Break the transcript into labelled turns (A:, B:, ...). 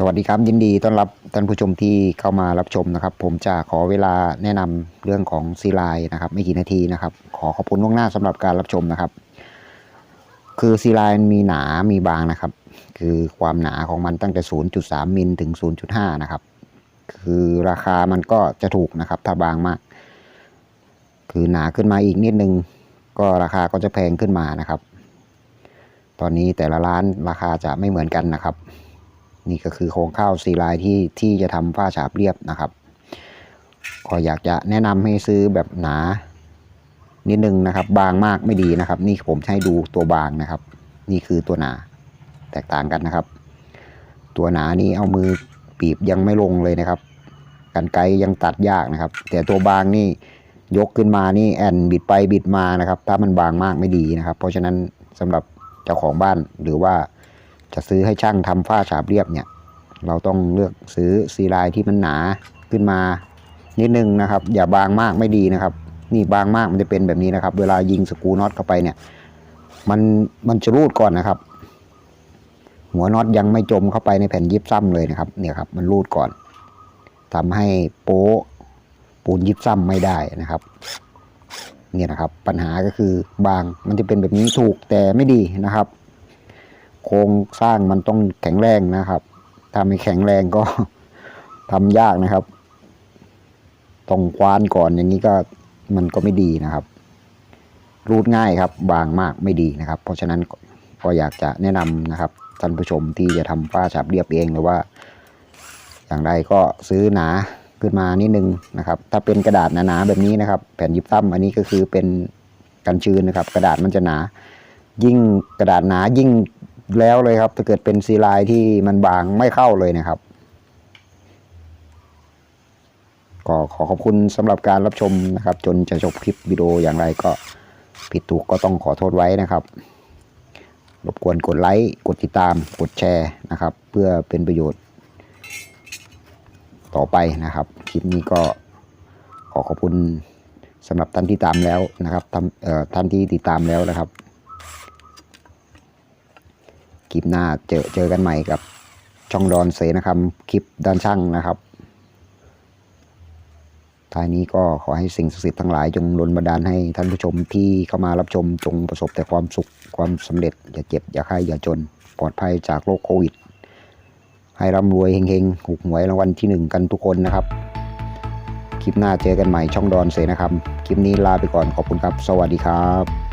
A: สวัสดีครับยินดีต้อนรับท่านผู้ชมที่เข้ามารับชมนะครับ ผมจะขอเวลาแนะนำเรื่องของซีไลน์นะครับ ไม่กี่นาทีนะครับ ขอขอบคุณล่วงหน้าสำหรับการรับชมนะครับ คือซีไลน์มีหนามีบางนะครับ คือความหนาของมันตั้งแต่ 0.3 มิลถึง 0.5 นะครับ คือราคามันก็จะถูกนะครับ ถ้าบางมาก คือหนาขึ้นมาอีกนิดนึง ก็ราคาก็จะแพงขึ้นมานะครับ ตอนนี้แต่ละร้านราคาจะไม่เหมือนกันนะครับ นี่ก็คือโครงข้าวซีลายที่ที่จะทำฝ้าฉาบเรียบนะครับก็อยากจะแนะนำให้ซื้อแบบหนานิดนึงนะครับ บางมากไม่ดีนะครับ นี่ผมให้ดูตัวบางนะครับ นี่คือตัวหนาแตกต่างกันนะครับ ตัวหนานี้เอามือปีบยังไม่ลงเลยนะครับกันไกยังตัดยากนะครับ แต่ตัวบางนี่ยกขึ้นมานี่แอนบิดไปบิดมานะครับ ถ้ามันบางมากไม่ดีนะครับ เพราะฉะนั้นสำหรับเจ้าของบ้านหรือว่า จะซื้อให้ช่างทำฝ้าฉาบเรียบเนี่ย เราต้องเลือกซื้อซีลายที่มันหนาขึ้นมา นิดนึงนะครับ อย่าบางมากไม่ดีนะครับ นี่บางมากมันจะเป็นแบบนี้นะครับ เวลายิงสกรูน็อตเข้าไปเนี่ย มันมันจะรูดก่อนนะครับ หัวน็อตยังไม่จมเข้าไปในแผ่นยิบซ้ำเลยนะครับ เนี่ยครับมันรูดก่อนทำให้โป๊ะปูนยิบซ้ำไม่ได้นะครับเนี่ยนะครับปัญหาก็คือบางมันจะเป็นแบบนี้ถูกแต่ไม่ดีนะครับ โครงสร้างมันต้องแข็งแรงนะครับ ถ้าไม่แข็งแรงก็ทำยากนะครับ ต้องควานก่อนอย่างนี้ก็มันก็ไม่ดีนะครับ รูดง่ายครับบางมากไม่ดีนะครับ เพราะฉะนั้นก็อยากจะแนะนำนะครับท่านผู้ชมที่จะทำฝ้าฉาบเรียบเองหรือว่า อย่างไรก็ซื้อหนาขึ้นมานิดนึงนะครับ ถ้าเป็นกระดาษหนาๆแบบนี้นะครับ แผ่นยิบซ้ำอันนี้ก็คือเป็นกันชื้นนะครับ กระดาษมันจะหนา ยิ่งกระดาษหนายิ่ง แล้วเลยครับ ถ้าเกิดเป็นซีไลน์ที่มันบางไม่เข้าเลยนะครับก็ขอขอบคุณสำหรับการรับชมนะครับ จนจะจบคลิปวิดีโออย่างไรก็ผิดถูกก็ต้องขอโทษไว้นะครับ รบกวนกดไลค์ กดติดตาม กดแชร์นะครับ เพื่อเป็นประโยชน์ ต่อไปนะครับ คลิปนี้ก็ขอขอบคุณสำหรับท่านที่ตามแล้วนะครับท่านเอ่อท่านที่ติดตามแล้วนะครับ คลิปหน้าเจอเจอกันใหม่กับช่องดอนเสนะครับ คลิปด้านช่างนะครับท้ายนี้ก็ขอให้สิ่งศักดิ์สิทธิ์ทั้งหลายจงดลบันดาลให้ท่านผู้ชมที่เข้ามารับชมจงประสบแต่ความสุขความสำเร็จ อย่าเจ็บ อย่าไข้อย่าจนปลอดภัยจากโรคโควิด ให้ร่ำรวยเฮงๆถูกหวยรางวัลที่หนึ่งกันทุกคนนะครับ คลิปหน้าเจอกันใหม่ช่องดอนเสนะครับ คลิปนี้ลาไปก่อนขอบคุณครับ สวัสดีครับ